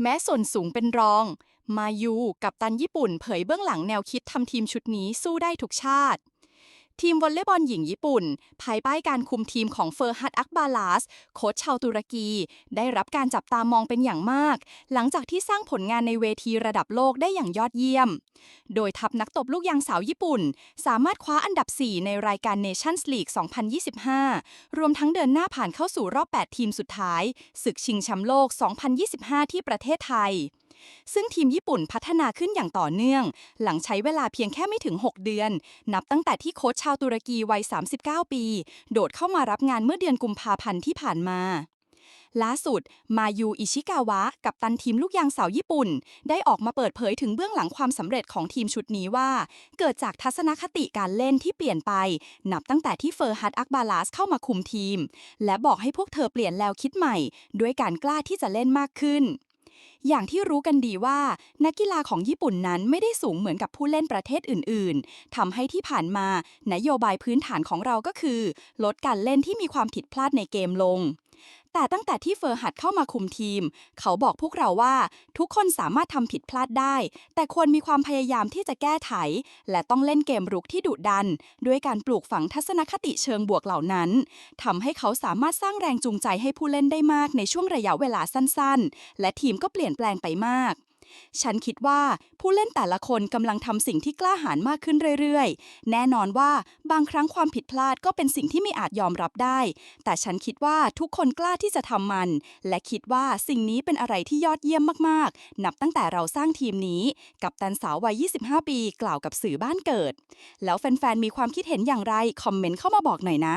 แม้ส่วนสูงเป็นรอง มายูกับตันญี่ปุ่นเผยเบื้องหลังแนวคิดทำทีมชุดนี้สู้ได้ทุกชาติ ทีมวอลเลย์บอลหญิงญี่ปุ่น ภายใต้การคุมทีมของเฟอร์ฮัตอักบาลาส โค้ชชาวตุรกี ได้รับการจับตามองเป็นอย่างมาก หลังจากที่สร้างผลงานในเวทีระดับโลกได้อย่างยอดเยี่ยม โดยทัพนักตบลูกยางสาวญี่ปุ่น สามารถคว้าอันดับ 4 ในรายการ Nations League 2025 รวมทั้งเดินหน้าผ่านเข้าสู่รอบ 8 ทีมสุดท้าย ศึกชิงแชมป์โลก 2025 ที่ประเทศไทย ซึ่งทีมญี่ปุ่นพัฒนาขึ้นอย่างต่อเนื่อง หลังใช้เวลาเพียงแค่ไม่ถึง 6 เดือน นับตั้งแต่ที่โค้ชชาวตุรกีวัย 39 ปี โดดเข้ามารับงานเมื่อเดือนกุมภาพันธ์ที่ผ่านมาล่าสุด มายู อิชิกาวะ กับตันทีมลูกยางสาวญี่ปุ่น ได้ออกมาเปิดเผยถึงเบื้องหลังความสำเร็จของทีมชุดนี้ว่า เกิดจากทัศนคติการเล่นที่เปลี่ยนไป นับตั้งแต่ที่เฟอร์ฮัตอักบาลาสเข้ามาคุมทีม และบอกให้พวกเธอเปลี่ยนแนวคิดใหม่ ด้วยการกล้าที่จะเล่นมากขึ้น อย่างที่รู้กันดีว่า นักกีฬาของญี่ปุ่นนั้นไม่ได้สูงเหมือนกับผู้เล่นประเทศอื่น ๆทำให้ที่ผ่านมานโยบายพื้นฐานของเราก็คือ ลดการเล่นที่มีความผิดพลาดในเกมลง แต่ตั้งแต่ที่เฟอร์หัดเข้ามาคุมทีม เขาบอกพวกเราว่าทุกคนสามารถทำผิดพลาดได้ แต่ควรมีความพยายามที่จะแก้ไข และต้องเล่นเกมรุกที่ดุดัน ด้วยการปลูกฝังทัศนคติเชิงบวกเหล่านั้นทำให้เขาสามารถสร้างแรงจูงใจให้ผู้เล่นได้มากในช่วงระยะเวลาสั้นๆ และทีมก็เปลี่ยนแปลงไปมาก ฉันคิดว่าผู้เล่นแต่ละคนกำลังทำสิ่งที่กล้าหาญมากขึ้นเรื่อยๆ แน่นอนว่าบางครั้งความผิดพลาดก็เป็นสิ่งที่ไม่อาจยอมรับได้ แต่ฉันคิดว่าทุกคนกล้าที่จะทำมัน และคิดว่าสิ่งนี้เป็นอะไรที่ยอดเยี่ยมมากๆ นับตั้งแต่เราสร้างทีมนี้ กับตันสาววัย 25 ปี กล่าวกับสื่อบ้านเกิด แล้วแฟนๆ มีความคิดเห็นอย่างไร คอมเมนต์เข้ามาบอกหน่อยนะ